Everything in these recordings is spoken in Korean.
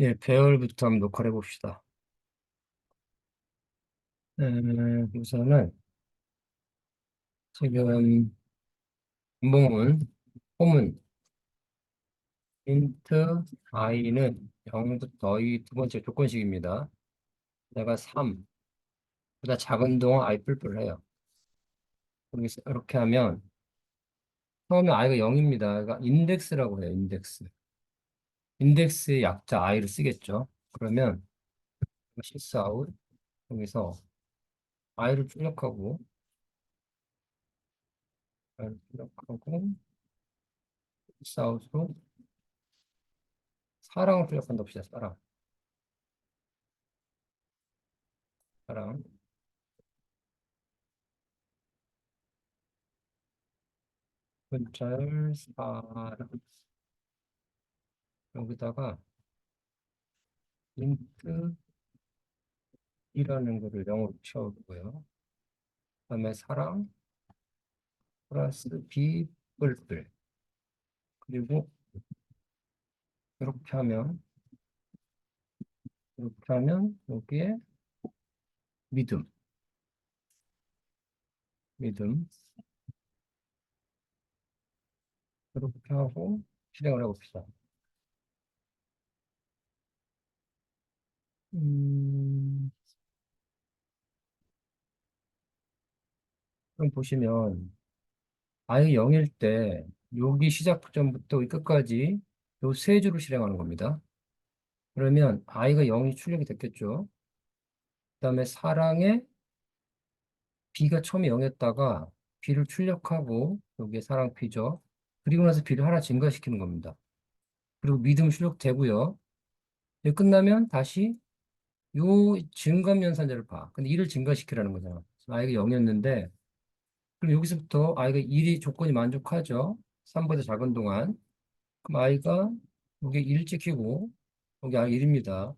예, 배열부터 한번 녹화를 해봅시다. 음, 우선은 지금 본문, 홈은 int i는 0부터 이 두 번째 조건식입니다. 내가 3, 보다 작은 동안 i 뿔뿔 해요. 이렇게 하면 처음에 i가 0입니다. 그러니까 인덱스라고 해요, 인덱스. 인덱스의 약자 i를 쓰겠죠. 그러면 실수 아웃 여기서 i를 출력하고 i를 출력하고 실수 아웃으로 사랑을 출력한다 봅시다. 사랑. 사랑. 문자열 사랑. 여기다가 int 이라는 거를 영어로 채우고요. 그다음에 사랑 플러스 b 뿔뿔 그리고 이렇게 하면 이렇게 하면 여기에 믿음 믿음 이렇게 하고 실행을 해봅시다. 음, 그럼 보시면 i 0일 때 여기 시작 점부터 이 끝까지 요 세 줄을 실행하는 겁니다. 그러면 i가 0이 출력이 됐겠죠. 그 다음에 사랑에 b가 처음에 0이었다가 b를 출력하고 여기에 사랑 b죠. 그리고 나서 b를 하나 증가시키는 겁니다. 그리고 믿음 출력되고요. 끝나면 다시 요 증감 연산자를 봐. 근데 1을 증가시키라는 거잖아. i가 0이었는데 그럼 여기서부터 i가 1이 조건이 만족하죠. 3보다 작은 동안. 그럼 i가 여기 1 찍히고 여기 i 1입니다.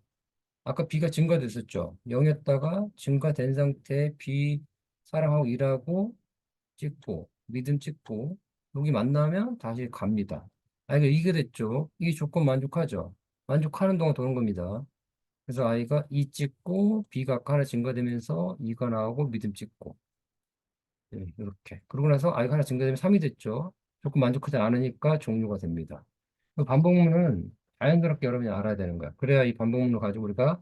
아까 b가 증가됐었죠. 0이었다가 증가된 상태에 b 사랑하고 일하고 찍고 믿음 찍고 여기 만나면 다시 갑니다. 아 이거 이게 됐죠. 이 조건 만족하죠. 만족하는 동안 도는 겁니다. 그래서 i가 2 찍고 b가 아까 하나 증가되면서 2가 나오고 믿음 찍고 네, 이렇게 그러고 나서 i가 하나 증가되면 3이 됐죠. 조건 만족하지 않으니까 종료가 됩니다. 그 반복문은 자연스럽게 여러분이 알아야 되는 거야. 그래야 이 반복문을 가지고 우리가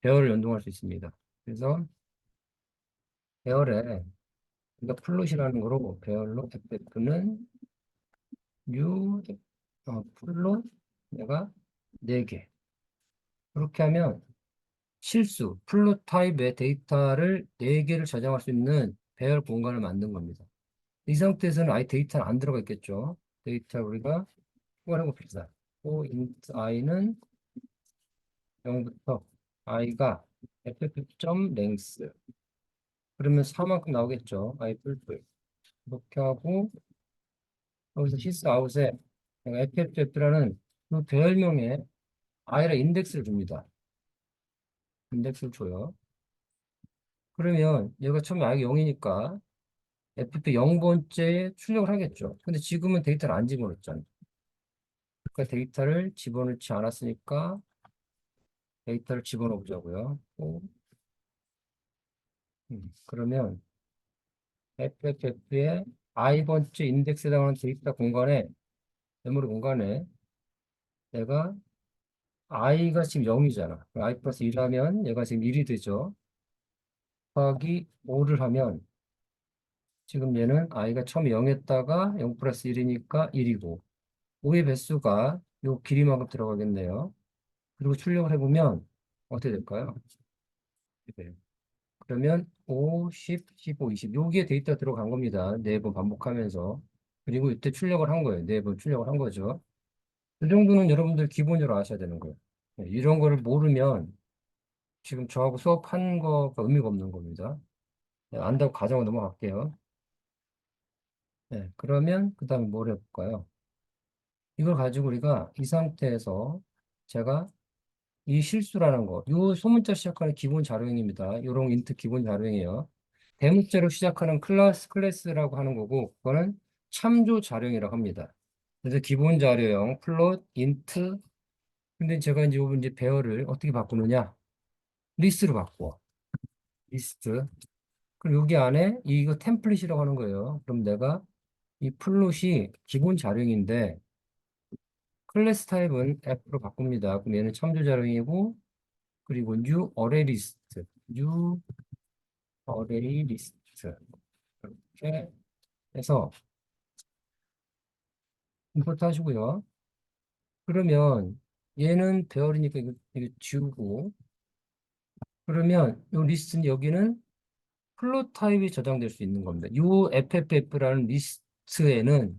배열을 연동할 수 있습니다. 그래서 배열에 그러니까 플롯이라는 거로 배열로 ff는 new 어, 플롯 내가 4개 그렇게 하면 실수 플롯 타입의 데이터를 4개를 저장할 수 있는 배열 공간을 만든 겁니다. 이 상태에서는 아예 데이터는 안 들어가 있겠죠. 데이터 우리가 추가해 봅시다. 또 int i는 0부터 i가 ff.length 그러면 4만큼 나오겠죠. i 뿔뿔 이렇게 하고 여기서 시스 아웃에 ff라는 그 배열명에 i라 인덱스를 줍니다. 인덱스를 줘요. 그러면 얘가 처음에 i가 0이니까 ff 0번째에 출력을 하겠죠. 근데 지금은 데이터를 안 집어넣었잖아. 그러니까 데이터를 집어넣지 않았으니까 데이터를 집어넣어 보자고요. 음, 그러면 FFF의 i번째 인덱스에 해당하는 데이터 공간에 메모리 공간에 내가 i가 지금 0이잖아. i 플러스 1 하면 얘가 지금 1이 되죠. 곱하기 5를 하면 지금 얘는 i가 처음에 0이었다가 0 플러스 1이니까 1이고 5의 배수가 요 길이만큼 들어가겠네요. 그리고 출력을 해보면 어떻게 될까요? 네. 그러면 5, 10, 15, 20 여기에 데이터 들어간 겁니다. 네 번 반복하면서 그리고 이때 출력을 한 거예요. 네 번 출력을 한 거죠. 이 정도는 여러분들 기본적으로 아셔야 되는 거예요. 네, 이런 거를 모르면 지금 저하고 수업한 거가 의미가 없는 겁니다. 네, 안다고 가정을 넘어갈게요. 네, 그러면 그 다음에 뭘 해볼까요? 이걸 가지고 우리가 이 상태에서 제가 이 실수라는 거, 요 소문자 시작하는 기본 자료형입니다. 요런 인트 기본 자료형이에요. 대문자로 시작하는 클래스, 클래스라고 하는 거고, 그거는 참조 자료형이라고 합니다. 그래서 기본 자료형, 플롯, 인트, 근데 제가 이제 요 이제 배열을 어떻게 바꾸느냐? 리스트로 바꿔. 리스트. 그럼 여기 안에 이거 템플릿이라고 하는 거예요. 그럼 내가 이 플롯이 기본 자령인데 클래스 타입은 F로 바꿉니다. 그럼 얘는 참조 자령이고 그리고 new array list, new array list 이렇게 해서 임포트 하시고요. 그러면 얘는 배열이니까 이거, 이거 지우고 그러면 이 리스트는 여기는 플롯 타입이 저장될 수 있는 겁니다. 이 FFF라는 리스트에는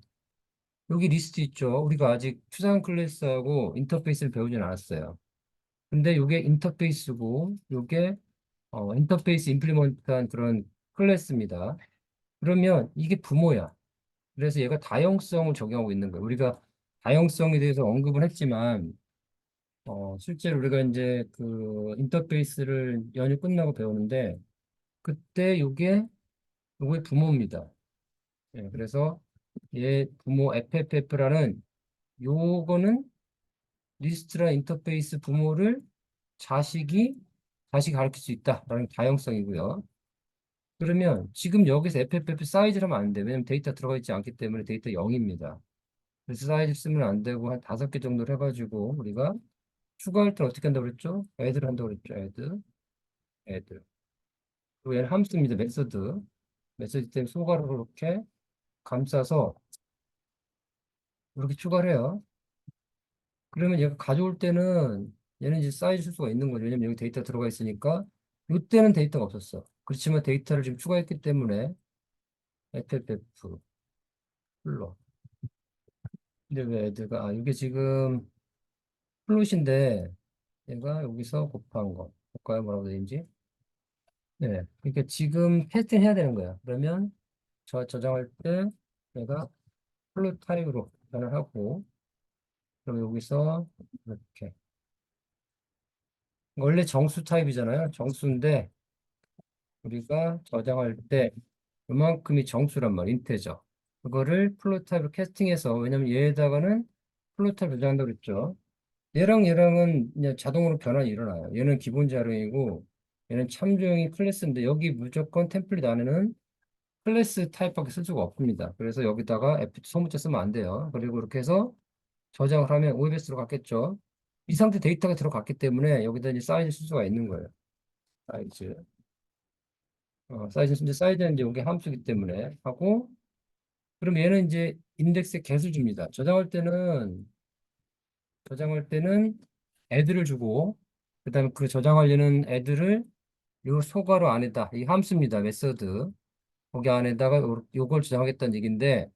여기 리스트 있죠. 우리가 아직 추상 클래스하고 인터페이스를 배우진 않았어요. 근데 이게 인터페이스고 이게 어, 인터페이스 임플리먼트한 그런 클래스입니다. 그러면 이게 부모야. 그래서 얘가 다형성을 적용하고 있는 거예요. 우리가 다형성에 대해서 언급을 했지만 어, 실제로 우리가 이제 그 인터페이스를 연휴 끝나고 배우는데 그때 이게 요게 부모입니다. 예, 그래서 얘 부모 FFF라는 요거는 리스트라 인터페이스 부모를 자식이 자식이 가르칠 수 있다라는 다형성이고요. 그러면 지금 여기서 FFF 사이즈를 하면 안 돼. 왜냐면 데이터 들어가 있지 않기 때문에 데이터 0입니다. 그래서 사이즈 쓰면 안 되고 한 다섯 개 정도를 해가지고 우리가 추가할 때는 어떻게 한다고 그랬죠? 애들 한다고 그랬죠? 애들. 애들. 그리고 얘는 함수입니다. 메서드. 메서드 때문에 소가로 이렇게 감싸서 이렇게 추가를 해요. 그러면 얘가 가져올 때는 얘는 이제 쓸 수가 있는 거죠. 왜냐면 여기 데이터 들어가 있으니까 이때는 데이터가 없었어. 그렇지만 데이터를 지금 추가했기 때문에 FFF 플롯. 근데 왜 애들가 아 이게 지금 플롯인데 얘가 여기서 곱한 거. 볼까요? 뭐라고 되는지? 네. 그러니까 지금 테스팅 해야 되는 거야. 그러면 저 저장할 때 내가 플롯 타입으로 변을 하고 그럼 여기서 이렇게 원래 정수 타입이잖아요. 정수인데 우리가 저장할 때 이만큼이 정수란 말이야. 인테저. 그거를 플롯 타입으로 캐스팅해서 왜냐면 얘에다가는 플롯 타입 저장한다고 그랬죠. 얘랑 얘랑은 그냥 자동으로 변환이 일어나요. 얘는 기본 자료이고 얘는 참조형이 클래스인데 여기 무조건 템플릿 안에는 클래스 타입밖에 쓸 수가 없습니다. 그래서 여기다가 F 소문자 쓰면 안 돼요. 그리고 이렇게 해서 저장을 하면 OBS로 갔겠죠. 이 상태 데이터가 들어갔기 때문에 여기다 이제 사이즈 쓸 수가 있는 거예요. 사이즈. 어, 사이즈, 이제 사이즈는 이제 여기 함수기 때문에 하고, 그럼 얘는 이제 인덱스에 개수 줍니다. 저장할 때는, 저장할 때는 애들을 주고, 그 다음에 그 저장하려는 애들을 요 소괄호 안에다, 이 함수입니다. 메서드. 거기 안에다가 요, 요걸 저장하겠다는 얘기인데,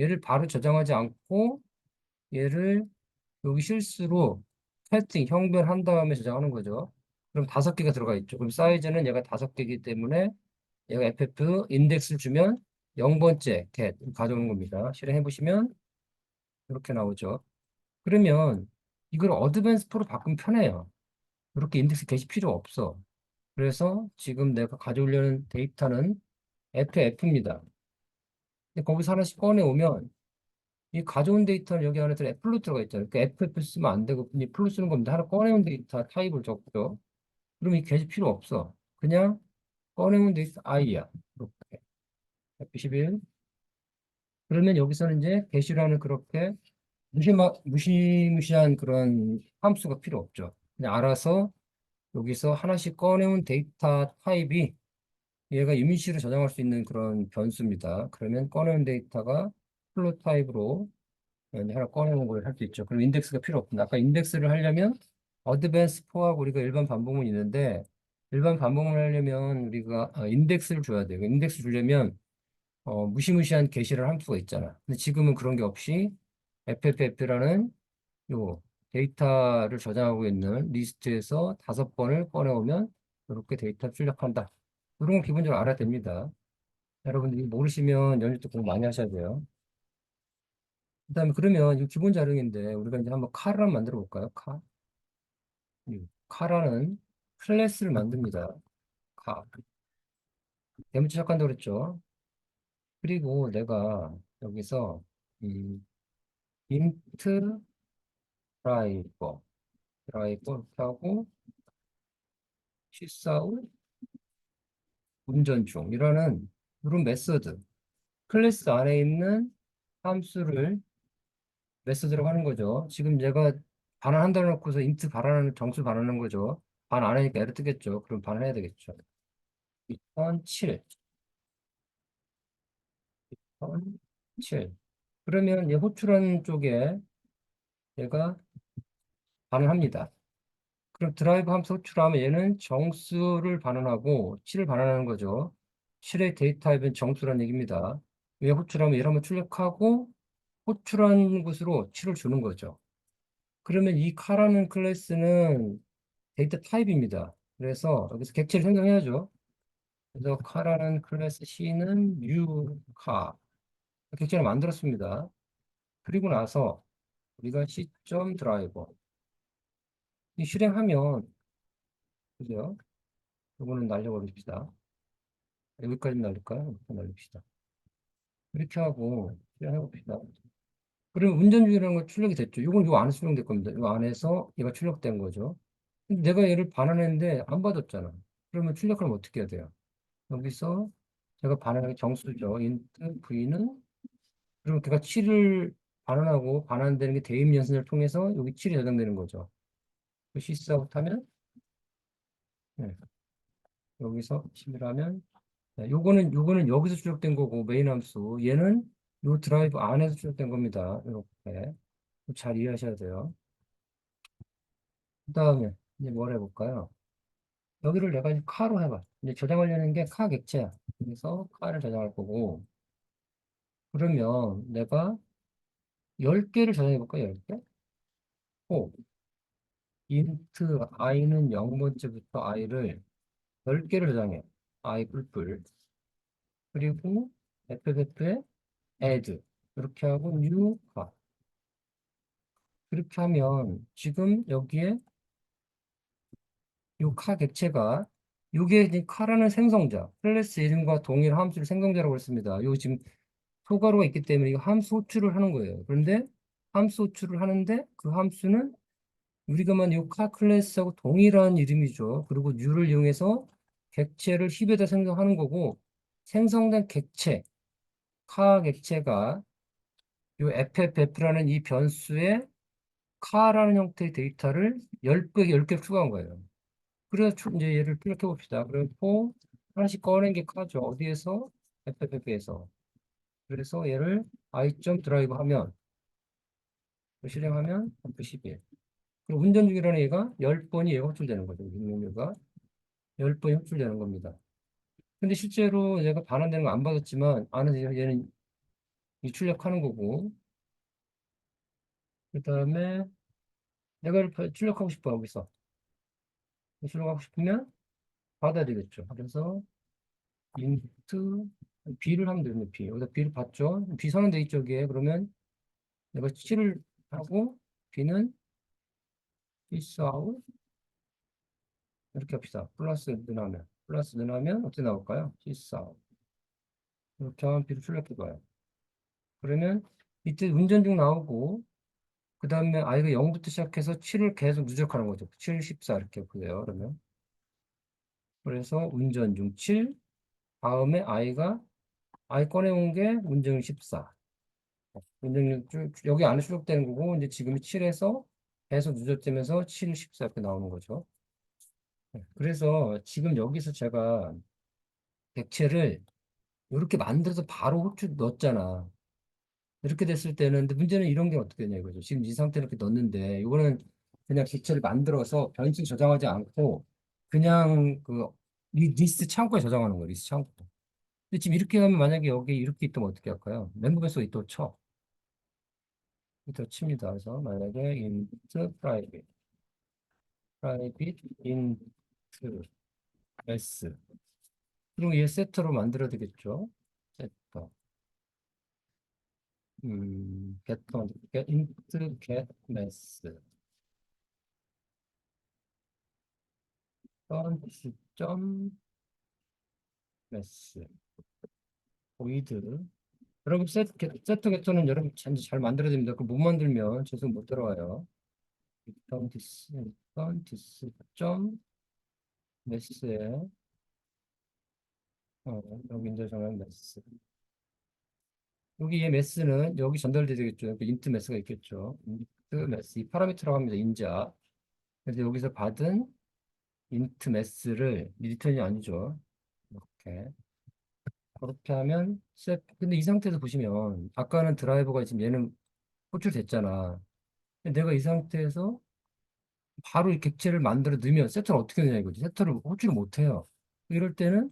얘를 바로 저장하지 않고, 얘를 여기 실수로 패팅, 형별한 다음에 저장하는 거죠. 그럼 다섯 개가 들어가 있죠. 그럼 사이즈는 얘가 다섯 개이기 때문에 얘가 FF 인덱스를 주면 0번째 get 가져오는 겁니다. 실행해 보시면 이렇게 나오죠. 그러면 이걸 어드밴스 프로 바꾸면 편해요. 이렇게 인덱스 게시 필요 없어. 그래서 지금 내가 가져오려는 데이터는 FF입니다. 근데 거기서 하나씩 꺼내 오면 이 가져온 데이터는 여기 안에 F로 들어가 있잖아요. 그러니까 FF 쓰면 안 되고 이 F로 쓰는 겁니다. 하나 꺼내온 데이터 타입을 적죠. 그럼 이 게시 필요 없어. 그냥 꺼내온 데이터 I야. 이렇게. F11. 그러면 여기서는 이제 게시라는 그렇게 무시마, 무시무시한 그런 함수가 필요 없죠. 그냥 알아서 여기서 하나씩 꺼내온 데이터 타입이 얘가 임시로 저장할 수 있는 그런 변수입니다. 그러면 꺼내온 데이터가 플롯 타입으로 하나 꺼내는 걸 할 수 있죠. 그럼 인덱스가 필요 없습니다. 아까 인덱스를 하려면 어드밴스 포하고 우리가 일반 반복문 있는데 일반 반복문 하려면 우리가 어, 인덱스를 줘야 돼요. 인덱스 주려면 어, 무시무시한 게시를 할 수가 있잖아. 근데 지금은 그런 게 없이 FFF라는 요 데이터를 저장하고 있는 리스트에서 다섯 번을 꺼내오면 이렇게 데이터 출력한다. 이런 건 기본적으로 알아야 됩니다. 여러분들이 모르시면 때 공부 많이 하셔야 돼요. 그 다음에 그러면 이 기본 자료인데 우리가 이제 한번 카를 한번 만들어 볼까요? 카. 이 카라는 클래스를 만듭니다. 카. 데모 시작한다고 그랬죠. 그리고 내가 여기서 이 인트 드라이버 이렇게 하고 시사우 운전 중 이라는 이런 메서드 클래스 안에 있는 함수를 메서드라고 하는 거죠. 지금 얘가 반환한다 놓고서 인트 반환하는 정수 반환하는 거죠. 반 안 하니까 에러 뜨겠죠. 그럼 반환해야 되겠죠. 2007 2007 그러면 얘 호출하는 쪽에 얘가 반환합니다. 그럼 드라이브 함수 호출하면 얘는 정수를 반환하고 7을 반환하는 거죠. 7의 데이터 타입은 정수란 얘기입니다. 얘 호출하면 얘를 한번 출력하고 호출한 곳으로 7을 주는 거죠. 그러면 이 카라는 클래스는 데이터 타입입니다. 그래서 여기서 객체를 생성해야죠. 그래서 카라는 클래스 C는 new 카 객체를 만들었습니다. 그리고 나서 우리가 C 드라이버 이 실행하면 그죠? 이거는 날려버립시다. 여기까지 날릴까요? 날립시다. 이렇게 하고 실행해 봅시다. 그러면 운전 중이라는 건 출력이 됐죠. 이건 요 안에 출력될 겁니다. 이 안에서 얘가 출력된 거죠. 내가 얘를 반환했는데 안 받았잖아. 그러면 출력하면 어떻게 해야 돼요? 여기서 제가 반환한 정수죠. int v는 그러면 걔가 7을 반환하고 반환되는 게 대입 연산을 통해서 여기 7이 저장되는 거죠. 그 시스아웃 하면 네. 여기서 10이라면 네. 요거는 요거는 여기서 출력된 거고 메인 함수 얘는 요 드라이브 안에서 출력된 겁니다. 이렇게 잘 이해하셔야 돼요. 그 다음에 이제 뭘 해볼까요? 여기를 내가 이제 카로 해봐. 이제 저장하려는 게 카 객체야. 그래서 카를 저장할 거고 그러면 내가 10개를 저장해볼까? 10개? 호 int i는 0번째부터 i를 10개를 저장해. i. 그리고 ff에 add. 이렇게 하고 new 가. 그렇게 하면 지금 여기에 요카 객체가 요게 카라는 생성자, 클래스 이름과 동일 함수를 생성자라고 했습니다. 요 지금 소가로가 있기 때문에 이거 함수 호출을 하는 거예요. 그런데 함수 호출을 하는데 그 함수는 우리가만 요카 클래스하고 동일한 이름이죠. 그리고 new를 이용해서 객체를 힙에다 생성하는 거고 생성된 객체, 카 객체가 요 FFF라는 이 변수에 카라는 형태의 데이터를 10개, 10개 추가한 거예요. 그래서 추- 이제 얘를 출력해 봅시다. 그리고 하나씩 꺼낸 게 카죠. 어디에서? FFF에서. 그래서 얘를 i.drive 드라이브 하면 실행하면 F11. 그리고 운전 중이라는 얘가 10번이 얘가 호출되는 거죠. 명료가 10번이 호출되는 겁니다. 근데 실제로 얘가 반환되는 거 안 받았지만 안에서 얘는 이 출력하는 거고 그 다음에 내가 출력하고 싶어 여기서 출력하고 싶으면 받아야 되겠죠. 그래서 int b를 하면 되겠네 b 여기다 b를 받죠. b 선언돼 있죠. 여기에 그러면 내가 7을 하고 b는 isOut 이렇게 합시다. 플러스 넣으면 플러스 넣으면 어떻게 나올까요? isOut 이렇게 하면 b를 출력해봐요. 그러면 이때 운전 중 나오고 그 다음에 i가 0부터 시작해서 7을 계속 누적하는 거죠. 7, 14 이렇게 보세요. 그러면 그래서 운전 중 7, 다음에 i가 i 꺼내온 게중 14. 운전 중 쭉- 여기 안에 출력되는 거고 이제 지금이 7에서 계속 누적되면서 7, 14 이렇게 나오는 거죠. 네, 그래서 지금 여기서 제가 객체를 이렇게 만들어서 바로 호출 넣었잖아. 이렇게 됐을 때는 근데 문제는 이런 게 어떻게 되냐 이거죠. 지금 이 상태로 이렇게 넣었는데 이거는 그냥 객체를 만들어서 변수 저장하지 않고 그냥 그 리- 리스트 창고에 저장하는 거예요. 리스트 창고. 근데 지금 이렇게 하면 만약에 여기 이렇게 있다면 어떻게 할까요? 멤버 변수가 또 쳐. 또 칩니다. 그래서 만약에 int private private int s 그리고 얘 세트로 만들어야 되겠죠. 세터. 음, get, get, int get mass. 펀치 점 void. 여러분 세트, 게- 세트 객터는 여러분 잘, 잘 만들어야 됩니다. 그 못 만들면 죄송 못 들어와요. 일단 디스, 일단 디스 점 매스에 어, 여기 이제 정한 매스. 여기 얘 매스는 여기 전달돼야 되겠죠. 여기 인트 매스가 있겠죠. 인트 매스 이 파라미터라고 합니다. 인자. 그래서 여기서 받은 인트 매스를 리턴이 아니죠. 이렇게 그렇게 하면 셋. 근데 이 상태에서 보시면 아까는 드라이버가 지금 얘는 호출됐잖아. 내가 이 상태에서 바로 이 객체를 만들어 넣으면 세터를 어떻게 넣냐 이거지. 세터를 호출을 못 해요. 이럴 때는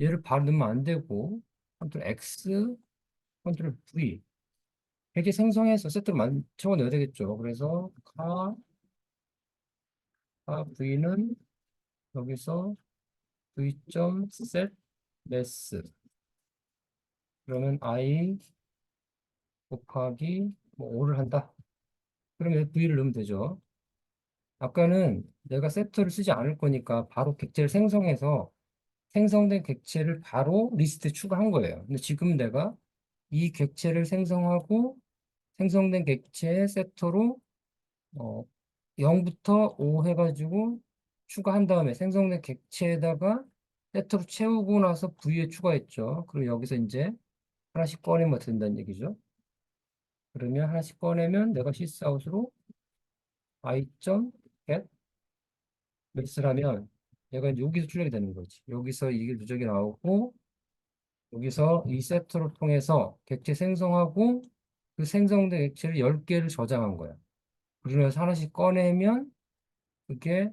얘를 바로 넣으면 안 되고 컨트롤 X, 컨트롤 V 객체 생성해서 세터를 만 적어 넣어야 되겠죠. 그래서 카, 카 V는 여기서 V.set mass 그러면 i 곱하기 뭐 5를 한다. 그러면 V를 넣으면 되죠. 아까는 내가 세터를 쓰지 않을 거니까 바로 객체를 생성해서 생성된 객체를 바로 리스트에 추가한 거예요. 근데 지금 내가 이 객체를 생성하고 생성된 객체의 세터로 어, 0부터 5 해가지고 추가한 다음에 생성된 객체에다가 세터로 채우고 나서 V에 추가했죠. 그리고 여기서 이제 하나씩 꺼내면 된다는 얘기죠. 그러면 하나씩 꺼내면 내가 시스아웃으로 i.get 매스라면 얘가 이제 여기서 출력이 되는 거지. 여기서 이게 누적이 나오고 여기서 이 세트를 통해서 객체 생성하고 그 생성된 객체를 10개를 저장한 거야. 그러면서 하나씩 꺼내면 그게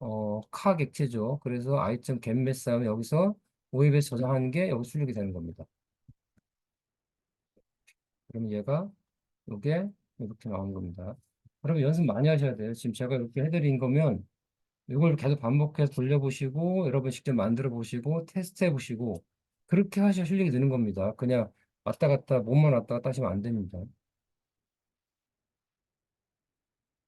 어, 카 객체죠. 그래서 i.getMass 하면 여기서 오입에 저장한 게 여기 출력이 되는 겁니다. 그럼 얘가 이게 이렇게 나온 겁니다. 그러면 연습 많이 하셔야 돼요. 지금 제가 이렇게 해드린 거면 이걸 계속 반복해서 돌려보시고 여러분 직접 만들어 보시고 테스트해 보시고 그렇게 하셔야 실력이 느는 겁니다. 그냥 왔다 갔다 몸만 왔다 갔다 하시면 안 됩니다.